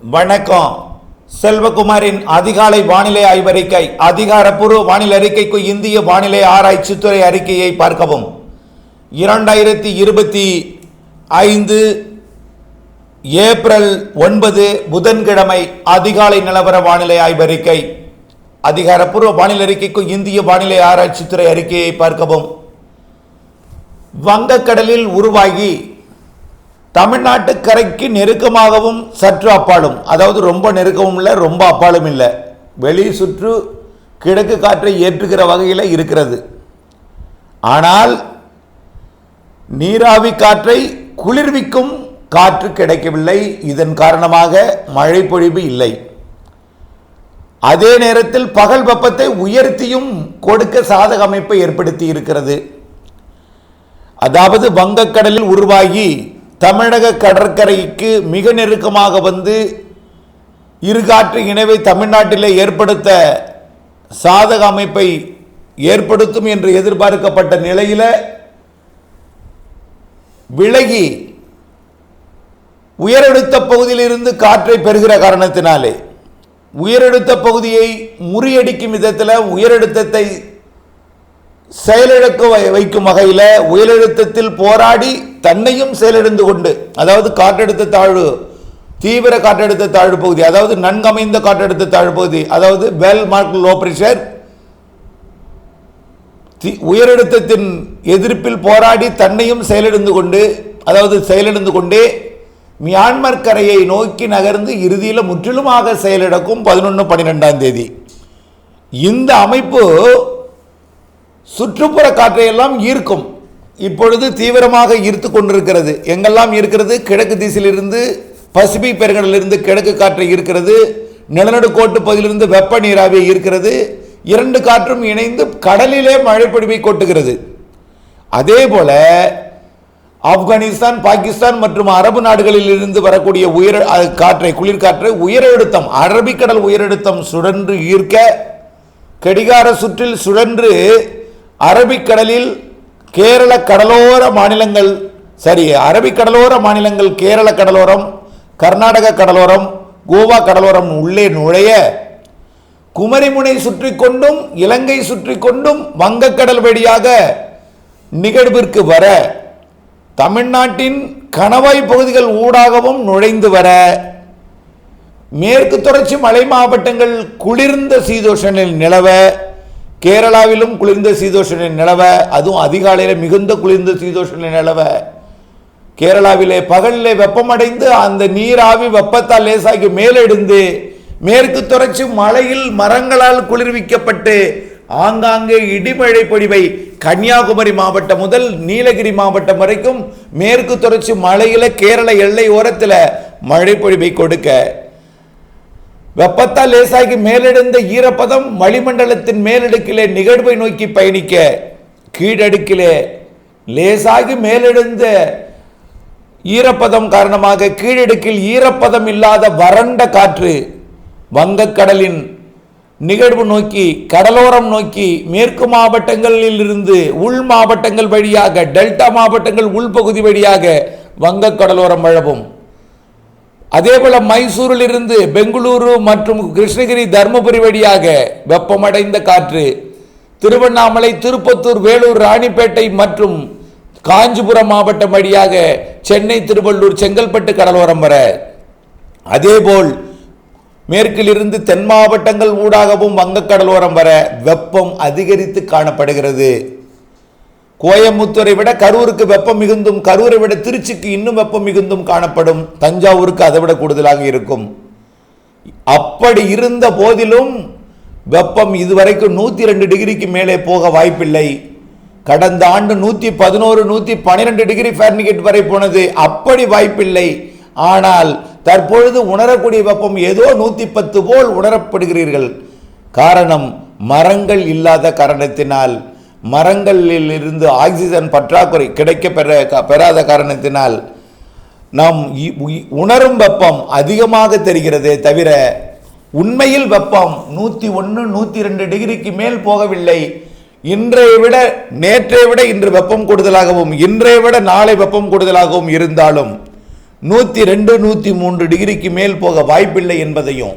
வணக்கம். செல்வகுமாரின் அதிகாலை வானிலை ஆய்வறிக்கை அதிகாரப்பூர்வ வானிலை அறிக்கைக்கு இந்திய வானிலை ஆராய்ச்சித்துறை அறிக்கையை பார்க்கவும். இரண்டாயிரத்தி இருபத்தி ஐந்து ஏப்ரல் ஒன்பது புதன்கிழமை அதிகாலை நிலவர வானிலை ஆய்வறிக்கை அதிகாரப்பூர்வ வானிலை அறிக்கைக்கு இந்திய வானிலை ஆராய்ச்சித்துறை அறிக்கையை பார்க்கவும். வங்கக்கடலில் உருவாகி தமிழ்நாட்டு கரைக்கு நெருக்கமாகவும் சற்று அப்பாலும். அதாவது ரொம்ப நெருக்கமும் இல்லை ரொம்ப அப்பாலும் இல்லை. வெளி சுற்று கிழக்கு காற்றை ஏற்றுகிற வகையில் இருக்கிறது. ஆனால் நீராவி காற்றை குளிர்விக்கும் காற்று கிடைக்கவில்லை. இதன் காரணமாக மழை பொழிவு இல்லை. அதே நேரத்தில் பகல் வெப்பத்தை உயர்த்தியும் கொடுக்க சாதக அமைப்பை ஏற்படுத்தி இருக்கிறது. அதாவது வங்கக்கடலில் உருவாகி தமிழக கடற்கரைக்கு மிக நெருக்கமாக வந்து இருகாற்று இணைவை தமிழ்நாட்டிலே ஏற்படுத்த சாதக அமைப்பை ஏற்படுத்தும் என்று எதிர்பார்க்கப்பட்ட நிலையில் விலகி உயரழுத்த பகுதியிலிருந்து காற்றை பெறுகிற காரணத்தினாலே உயரழுத்த பகுதியை முறியடிக்கும் விதத்தில் உயரழுத்தத்தை செயலிழக்க வை- வைக்கும் வகையில் உயரழுத்தத்தில் போராடி தன்னையும் செயலிழந்து கொண்டு அதாவது காற்றழுத்த தாழ்வு தீவிர காற்றழுத்த தாழ்வு பகுதி அதாவது நன்கமைந்த காற்றழுத்த தாழ்வு பகுதி அதாவது வெல் மார்க் லோ பிரஷர் உயரழுத்தத்தின் எதிர்ப்பில் போராடி தன்னையும் செயலிழந்து கொண்டு அதாவது செயலிழந்து கொண்டே மியான்மர் கரையை நோக்கி நகர்ந்து இறுதியில் முற்றிலுமாக செயலிழக்கும் பதினொன்று பன்னிரெண்டாம் தேதி. இந்த அமைப்பு சுற்றுப்புற காற்றையெல்லாம் ஈர்க்கும். இப்பொழுது தீவிரமாக ஈர்த்து கொண்டிருக்கிறது. எங்கெல்லாம் இருக்கிறது? கிழக்கு திசையிலிருந்து பசிபிக் பெருங்கடலிலிருந்து கிழக்கு காற்றை ஈர்க்கிறது. நிலநடுக்கோட்டு பகுதியிலிருந்து வெப்ப நீராவியை ஈர்க்கிறது. இரண்டு காற்றும் இணைந்து கடலிலே மழைப்பொழிவை கொட்டுகிறது. அதே போல ஆப்கானிஸ்தான் பாகிஸ்தான் மற்றும் அரபு நாடுகளில் இருந்து வரக்கூடிய உயர் காற்றை குளிர்காற்றை உயரழுத்தம் அரபிக்கடல் உயரழுத்தம் சுழன்று ஈர்க்க கடிகார சுற்றில் சுழன்று அரபிக்கடலில் கேரள கடலோர மாநிலங்கள் சரி அரபிக்கடலோர மாநிலங்கள் கேரள கடலோரம் கர்நாடக கடலோரம் கோவா கடலோரம் உள்ளே நுழைய குமரிமுனை சுற்றி கொண்டும் இலங்கை சுற்றி கொண்டும் வங்கக்கடல் வழியாக நிகழ்விற்கு வர தமிழ்நாட்டின் கணவாய் பகுதிகள் ஊடாகவும் நுழைந்து வர மேற்கு தொடர்ச்சி மலை மாவட்டங்கள் குளிர்ந்த சீதோஷனில் நிலவ கேரளாவிலும் குளிர்ந்த சீதோஷனில் நிலவ அதுவும் அதிகாலையில் மிகுந்த குளிர்ந்த சீதோஷனில் நிலவ கேரளாவிலே பகலிலே வெப்பமடைந்து அந்த நீராவி வெப்பத்தால் லேசாகி மேலெடுந்து மேற்கு தொடர்ச்சி மலையில் மரங்களால் குளிர்விக்கப்பட்டு ஆங்காங்கே இடிமழை பொழிவை கன்னியாகுமரி மாவட்டம் முதல் நீலகிரி மாவட்டம் வரைக்கும் மேற்கு தொடர்ச்சி மலையில் கேரள எல்லை ஓரத்தில் மழை பொழிவை கொடுக்க வெப்பத்தால் லேசாகி மேலெடுந்த ஈரப்பதம் வளிமண்டலத்தின் மேலடுக்கிலே நிகழ்வை நோக்கி பயணிக்க கீழடுக்கிலே லேசாகி மேலெழுந்த ஈரப்பதம் காரணமாக கீழடுக்கில் ஈரப்பதம் இல்லாத வறண்ட காற்று வங்கக்கடலின் நிகழ்வு நோக்கி கடலோரம் நோக்கி மேற்கு மாவட்டங்களில் இருந்து உள் மாவட்டங்கள் வழியாக டெல்டா மாவட்டங்கள் உள்பகுதி வழியாக வங்கக்கடலோரம் வழவும். அதேபோல மைசூரில் இருந்து பெங்களூரு மற்றும் கிருஷ்ணகிரி தருமபுரி வழியாக வெப்பமடைந்த காற்று திருவண்ணாமலை திருப்பத்தூர் வேலூர் ராணிப்பேட்டை மற்றும் காஞ்சிபுரம் மாவட்டம் வழியாக சென்னை திருவள்ளூர் செங்கல்பட்டு கடலோரம் வர. அதேபோல் மேற்கிலிருந்து தென் மாவட்டங்கள் ஊடாகவும் வங்கக்கடலோரம் வர வெப்பம் அதிகரித்து காணப்படுகிறது. கோயம்புத்தூரை விட கரூருக்கு வெப்பம் மிகுந்தும் கரூரை விட திருச்சிக்கு இன்னும் வெப்பம் மிகுந்தும் காணப்படும். தஞ்சாவூருக்கு அதை விட கூடுதலாக இருக்கும். அப்படி இருந்த போதிலும் வெப்பம் இதுவரைக்கும் நூற்றி ரெண்டு டிகிரிக்கு மேலே போக வாய்ப்பில்லை. கடந்த ஆண்டு நூற்றி பதினோரு நூற்றி பன்னிரெண்டு டிகிரி ஃபேர்னிகேட் வரை போனது அப்படி வாய்ப்பில்லை. ஆனால் தற்பொழுது உணரக்கூடிய வெப்பம் ஏதோ நூற்றி பத்து போல் உணரப்படுகிறீர்கள். காரணம் மரங்கள் இல்லாத காரணத்தினால். மரங்களில் இருந்து ஆக்சிஜன் பற்றாக்குறை கிடைக்க பெற பெறாத காரணத்தினால் நாம் இ- உணரும் வெப்பம் அதிகமாக தெரிகிறதே தவிர உண்மையில் வெப்பம் நூற்றி ஒன்று நூற்றி ரெண்டு டிகிரிக்கு மேல் போகவில்லை. இன்றைய விட நேற்றை விட இன்று வெப்பம் கூடுதலாகவும் இன்றைய விட நாளை வெப்பம் கூடுதலாகவும் இருந்தாலும் நூற்றி ரெண்டு நூற்றி மூன்று டிகிரிக்கு மேல் போக வாய்ப்பில்லை என்பதையும்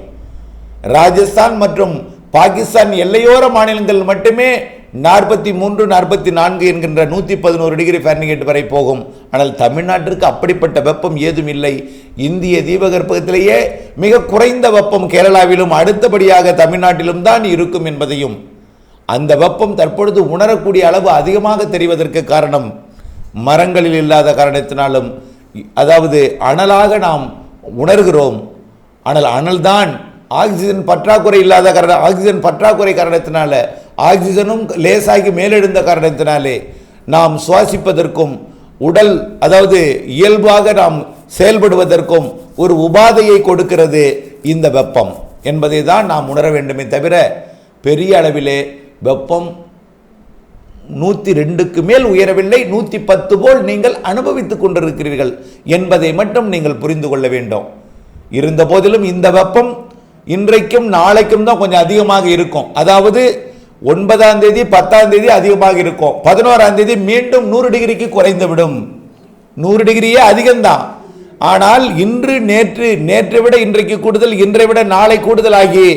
ராஜஸ்தான் மற்றும் பாகிஸ்தான் எல்லையோர மாநிலங்கள் மட்டுமே நாற்பத்தி மூன்று நாற்பத்தி நான்கு என்கின்ற நூற்றி பதினோரு டிகிரி ஃபேரன்ஹீட் வரை போகும். ஆனால் தமிழ்நாட்டிற்கு அப்படிப்பட்ட வெப்பம் ஏதும் இல்லை. இந்திய தீபகற்பகத்திலேயே மிக குறைந்த வெப்பம் கேரளாவிலும் அடுத்தபடியாக தமிழ்நாட்டிலும் தான் இருக்கும் என்பதையும். அந்த வெப்பம் தற்பொழுது உணரக்கூடிய அளவு அதிகமாக தெரிவதற்கு காரணம் மரங்களில் இல்லாத காரணத்தினாலும். அதாவது அனலாக நாம் உணர்கிறோம். ஆனால் அனல்தான் ஆக்சிஜன் பற்றாக்குறை இல்லாத காரணம் ஆக்சிஜன் பற்றாக்குறை காரணத்தினால ஆக்சிஜனும் லேசாகி மேலெழுந்த காரணத்தினாலே நாம் சுவாசிப்பதற்கும் உடல் அதாவது இயல்பாக நாம் செயல்படுவதற்கும் ஒரு உபாதையை கொடுக்கிறது இந்த வெப்பம். என்பதை தான் நாம் உணர வேண்டுமே தவிர பெரிய அளவிலே வெப்பம் நூற்றி ரெண்டுக்கு மேல் உயரவில்லை நூற்றி பத்து போல் நீங்கள் அனுபவித்துக் கொண்டிருக்கிறீர்கள் என்பதை மட்டும் நீங்கள் புரிந்து கொள்ள வேண்டும். இருந்த போதிலும் இந்த வெப்பம் இன்றைக்கும் நாளைக்கும் தான் கொஞ்சம் அதிகமாக இருக்கும். அதாவது ஒன்பதாம் தேதி பத்தாம் தேதி அதிகமாக இருக்கும். பதினோராம் தேதி மீண்டும் நூறு டிகிரிக்கு குறைந்து விடும் நூறு டிகிரியே அதிகம்தான். ஆனால் இன்று நேற்று நேற்றை விட இன்றைக்கு கூடுதல் இன்றை விட நாளை கூடுதல் ஆகி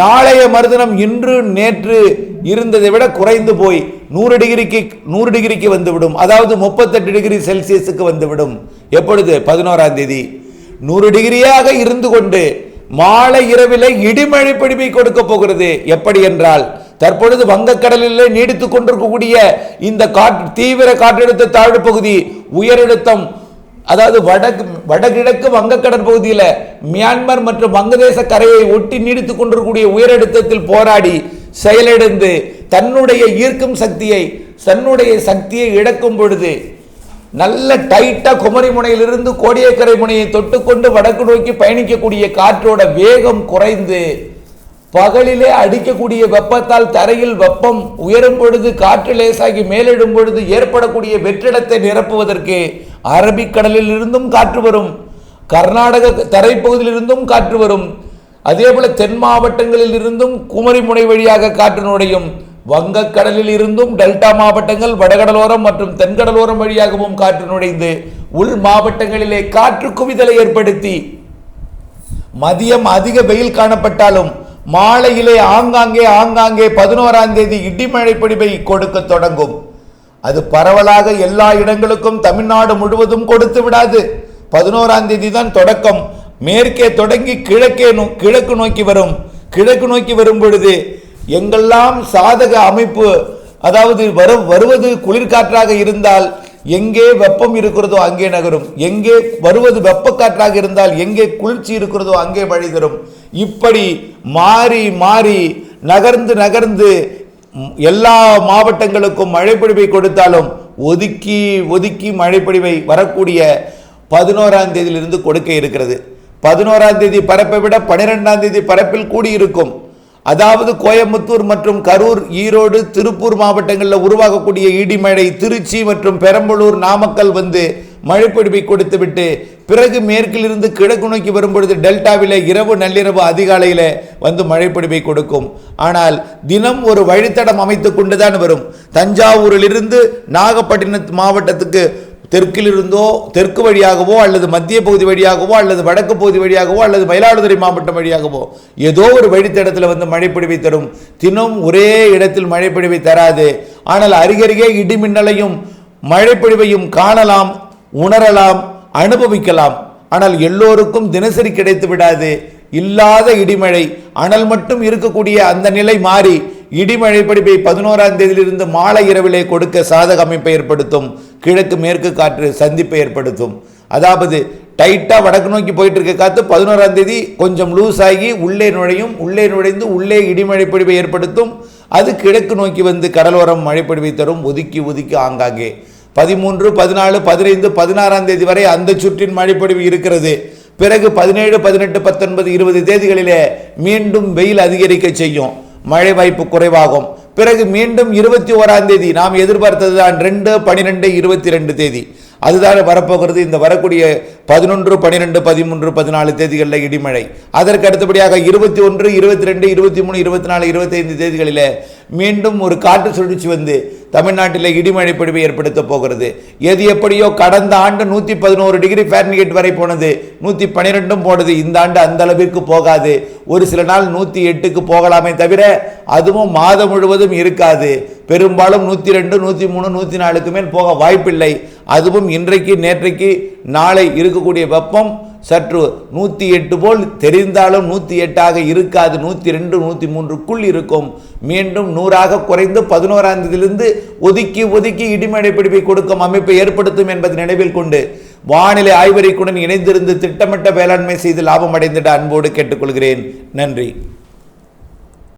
நாளைய மறுதினம் இன்று நேற்று இருந்ததை விட குறைந்து போய் நூறு டிகிரிக்கு நூறு டிகிரிக்கு வந்துவிடும். அதாவது முப்பத்தெட்டு டிகிரி செல்சியஸுக்கு வந்துவிடும். எப்பொழுது? பதினோராம் தேதி. நூறு டிகிரியாக இருந்து கொண்டு மாலை இரவிலே இடிமழை பிடிமை கொடுக்க போகிறது. எப்படி என்றால் தற்பொழுது வங்கக்கடலில் நீடித்துக் கொண்டிருக்கக்கூடிய இந்த காற்று தீவிர காற்றழுத்த தாழ்வு பகுதி உயரழுத்தம் அதாவது வடக்கு வடகிழக்கு வங்கக்கடல் பகுதியில் மியான்மர் மற்றும் வங்கதேச கரையை ஒட்டி நீடித்துக் கொண்டிருக்கக்கூடிய உயரழுத்தத்தில் போராடி செயலிழந்து தன்னுடைய ஈர்க்கும் சக்தியை தன்னுடைய சக்தியை இழக்கும் பொழுது நல்ல டைட்டாக குமரி முனையிலிருந்து கோடியக்கரை முனையை தொட்டுக்கொண்டு வடக்கு நோக்கி பயணிக்கக்கூடிய காற்றோட வேகம் குறைந்து பகலிலே அடிக்கக்கூடிய வெப்பத்தால் தரையில் வெப்பம் உயரும் பொழுது காற்று லேசாகி மேலிடும் பொழுது ஏற்படக்கூடிய வெற்றிடத்தை நிரப்புவதற்கு அரபிக்கடலில் இருந்தும் காற்று வரும் கர்நாடக தரைப்பகுதியில் இருந்தும் காற்று வரும். அதே போல தென் மாவட்டங்களில் இருந்தும் குமரிமுனை வழியாக காற்று நுழையும். வங்கக்கடலில் இருந்தும் டெல்டா மாவட்டங்கள் வடகடலோரம் மற்றும் தென்கடலோரம் வழியாகவும் காற்று நுழைந்து உள் மாவட்டங்களிலே காற்று குவிதலை ஏற்படுத்தி மதியம் அதிக வெயில் காணப்பட்டாலும் மாலையிலே ஆங்காங்கே ஆங்காங்கே பதினோராம் தேதி இடிமழை பிடிப்பை கொடுக்க தொடங்கும். அது பரவலாக எல்லா இடங்களுக்கும் தமிழ்நாடு முழுவதும் கொடுத்து விடாது. பதினோராம் தேதி தான் தொடக்கம். மேற்கே தொடங்கி கிழக்கே நோ- கிழக்கு நோக்கி வரும். கிழக்கு நோக்கி வரும் பொழுது எங்கெல்லாம் சாதக அமைப்பு அதாவது வரு வருவது குளிர்காற்றாக இருந்தால் எங்கே வெப்பம் இருக்கிறதோ அங்கே நகரும். எங்கே வருவது வெப்பக்காற்றாக இருந்தால் எங்கே குளிர்ச்சி இருக்கிறதோ அங்கே வழி தரும் இப்படி மாறி மாறி நகர்ந்து நகர்ந்து எல்லா மாவட்டங்களுக்கும் மழைப்பொழிவை கொடுத்தாலும் ஒதுக்கி ஒதுக்கி மழைப்பொழிவை வரக்கூடிய பதினோராம் தேதியிலிருந்து கொடுக்க இருக்கிறது. பதினோராம் தேதி பரப்பை விட பனிரெண்டாம் தேதி பரப்பில் கூடியிருக்கும். அதாவது கோயம்புத்தூர் மற்றும் கரூர் ஈரோடு திருப்பூர் மாவட்டங்களில் உருவாகக்கூடிய இடிமழை திருச்சி மற்றும் பெரம்பலூர் நாமக்கல் வந்து மழைப்பிடிப்பை கொடுத்துவிட்டு பிறகு மேற்கிலிருந்து கிழக்கு நோக்கி வரும்பொழுது டெல்டாவில் இரவு நள்ளிரவு அதிகாலையில் வந்து மழைப்பிடிப்பை கொடுக்கும். ஆனால் தினம் ஒரு வழித்தடம் அமைத்து கொண்டுதான் வரும். தஞ்சாவூரிலிருந்து நாகப்பட்டினம் மாவட்டத்துக்கு தெற்கிலிருந்தோ தெற்கு வழியாகவோ அல்லது மத்திய பகுதி வழியாகவோ அல்லது வடக்கு பகுதி வழியாகவோ அல்லது மயிலாடுதுறை மாவட்டம் வழியாகவோ ஏதோ ஒரு வழித்தடத்தில் வந்து மழைப்பிடிவை தரும். தினம் ஒரே இடத்தில் மழைப்பிடிவை தராது. ஆனால் அருகருகே இடிமின்னலையும் மழைப்பொழிவையும் காணலாம் உணரலாம் அனுபவிக்கலாம். ஆனால் எல்லோருக்கும் தினசரி கிடைத்து விடாது. இல்லாத இடிமழை அனல் மட்டும் இருக்கக்கூடிய அந்த நிலை மாறி இடிமழை படிப்பை பதினோராம் தேதியிலிருந்து மாலை இரவிலே கொடுக்க சாதக அமைப்பை ஏற்படுத்தும். கிழக்கு மேற்கு காற்று சந்திப்பை ஏற்படுத்தும். அதாவது டைட்டாக வடக்கு நோக்கி போயிட்டு இருக்க காற்று பதினோராம் தேதி கொஞ்சம் லூஸ் ஆகி உள்ளே நுழையும். உள்ளே நுழைந்து உள்ளே இடிமழை பொழிவை ஏற்படுத்தும். அது கிழக்கு நோக்கி வந்து கடலோரம் மழைப்பொழிவை தரும். ஒதுக்கி ஒதுக்கி ஆங்காங்கே. பதிமூன்று பதினாலு பதினைந்து பதினாறாம் தேதி வரை அந்த சுற்றின் மழைப்பொழிவு இருக்கிறது. பிறகு பதினேழு பதினெட்டு பத்தொன்பது இருபது தேதிகளிலே மீண்டும் வெயில் அதிகரிக்க செய்யும். மழை வாய்ப்பு குறைவாகும். பிறகு மீண்டும் இருபத்தி ஓராம் தேதி நாம் எதிர்பார்த்தது தான் ரெண்டு பனிரெண்டு இருபத்தி ரெண்டு தேதி. அதுதான் வரப்போகிறது. இந்த வரக்கூடிய பதினொன்று பன்னிரெண்டு பதிமூன்று பதினாலு தேதிகளில் இடிமழை. அதற்கு அடுத்தபடியாக இருபத்தி ஒன்று இருபத்தி ரெண்டு இருபத்தி மூணு இருபத்தி நாலு இருபத்தைந்து தேதிகளில் மீண்டும் ஒரு காற்று சுழற்சி வந்து தமிழ்நாட்டில் இடிமழை பொழிவை ஏற்படுத்த போகிறது. எது எப்படியோ கடந்த ஆண்டு நூற்றி பதினோரு டிகிரி ஃபேரன்ஹீட் வரை போனது. நூற்றி பன்னிரெண்டும் போனது. இந்த ஆண்டு அந்த அளவிற்கு போகாது. ஒரு சில நாள் நூற்றி எட்டுக்கு போகலாமே தவிர அதுவும் மாதம் முழுவதும் இருக்காது. பெரும்பாலும் நூற்றி ரெண்டு நூற்றி மூணு நூற்றி நாலுக்கு மேல் போக வாய்ப்பில்லை. அதுவும் இன்றைக்கு நேற்றைக்கு நாளை இருக்கக்கூடிய வெப்பம் சற்று நூற்றி எட்டு போல் தெரிந்தாலும் நூற்றி எட்டாக இருக்காது நூற்றி ரெண்டு நூற்றி மூன்றுக்குள் இருக்கும். மீண்டும் நூறாக குறைந்து பதினோராம் தேதியிலிருந்து ஒதுக்கி ஒதுக்கி இடிமடை பிடிப்பை கொடுக்கும் அமைப்பை ஏற்படுத்தும் என்பதை நினைவில் கொண்டு வானிலை ஆய்வறிக்குடன் இணைந்திருந்து திட்டமிட்ட வேளாண்மை செய்து லாபம் அடைந்திட அன்போடு கேட்டுக்கொள்கிறேன். நன்றி.